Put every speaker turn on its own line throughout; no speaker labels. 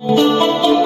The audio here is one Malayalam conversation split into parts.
Música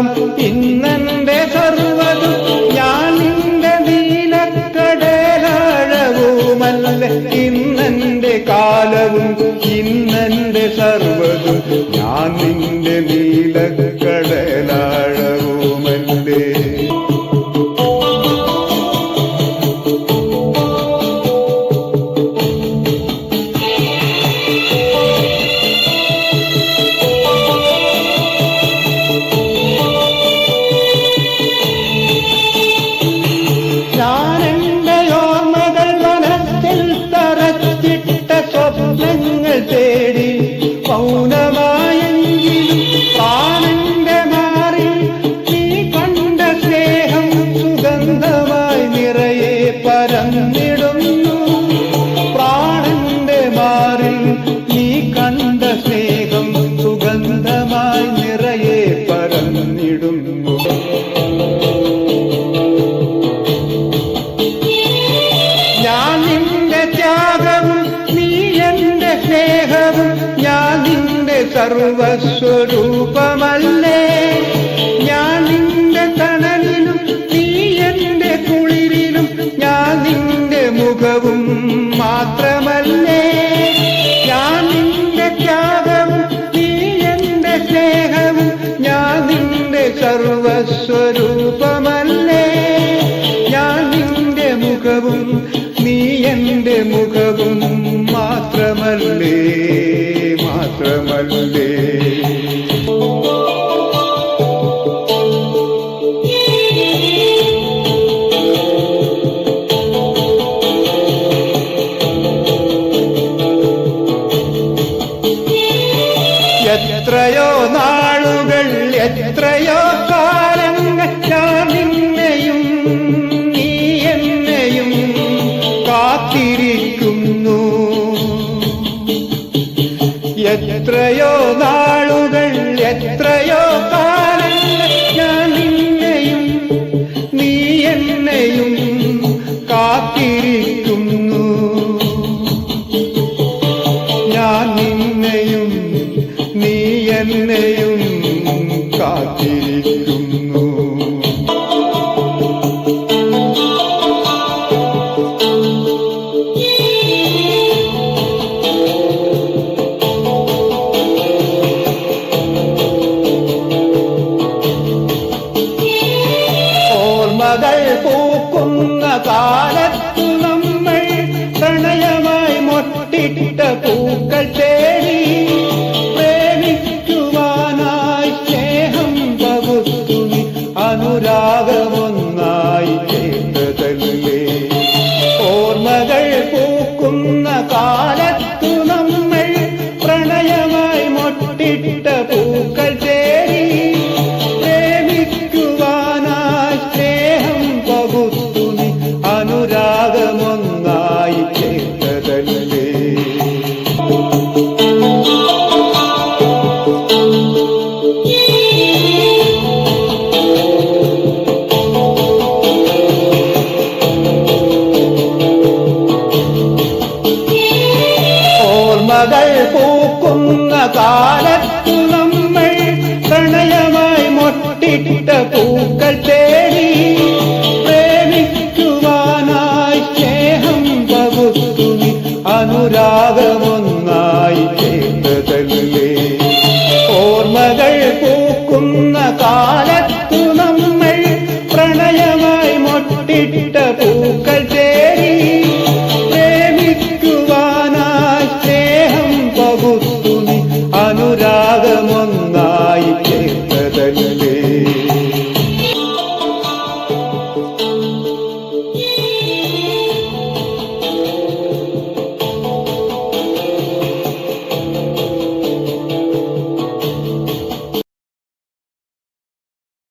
കാലവും ഇന്നെന്റെ സർവതും ഞാൻ നിന്റെ നീലക്കടലാഴവുമല്ല. ഇന്നെന്റെ കാലവും ഇന്നെന്റെ സർവതും ഞാൻ നിന്റെ നീലക്കടലാഴവുമല്ലേ സർവസ്വരൂപമല്ലേ ഞാൻ നിന്റെ തണലിലും നീ എന്റെ കുളിരിലും ഞാൻ നിന്റെ മുഖവും മാത്രമല്ലേ? ഞാൻ നിന്റെ ത്യാഗവും നീ എന്റെ സ്നേഹവും ഞാൻ നിന്റെ സർവസ്വരൂപമല്ലേ? ഞാൻ നിന്റെ മുഖവും നീ എന്റെ മുഖവും മാത്രമല്ലേ? മാത്രമല്ലേ എത്രയോ നാളുകൾ എത്രയോ എത്രയോ നാളുകൾ എത്രയോ കാലങ്ങൾ മൊട്ടിട്ട പൂക്കൾ ഓർമ്മകൾ പൂക്കുന്ന കാലത്തു നമ്മൾ പ്രണയമായി മൊട്ടിട്ട പൂക്കൾ